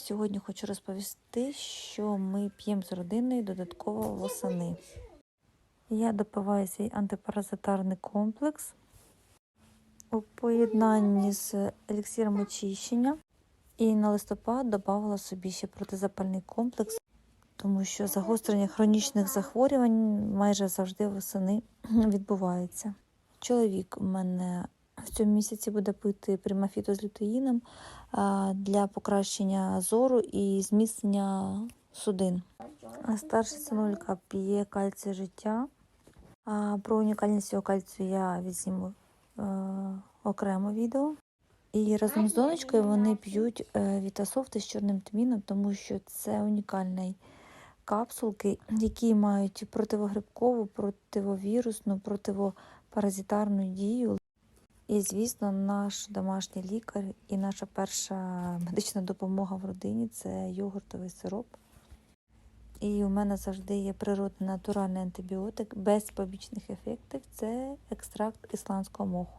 Сьогодні хочу розповісти, що ми п'ємо з родиною додатково восени. Я допиваю свій антипаразитарний комплекс у поєднанні з еліксиром очищення. І на листопад додавала собі ще протизапальний комплекс, тому що загострення хронічних захворювань майже завжди восени відбувається. Чоловік у мене в цьому місяці буде пити примафіту з лютеїном для покращення зору і зміцнення судин. Старша синулька п'є кальцій життя. Про унікальність цього кальцію я візьму е, окремо відео. І разом з донечкою вони п'ють е, вітасофти з чорним тміном, тому що це унікальні капсулки, які мають противогрибкову, противовірусну, противопаразитарну дію. І, звісно, наш домашній лікар і наша перша медична допомога в родині це йогуртовий сироп. І у мене завжди є природний натуральний антибіотик без побічних ефектів це екстракт ісландського моху.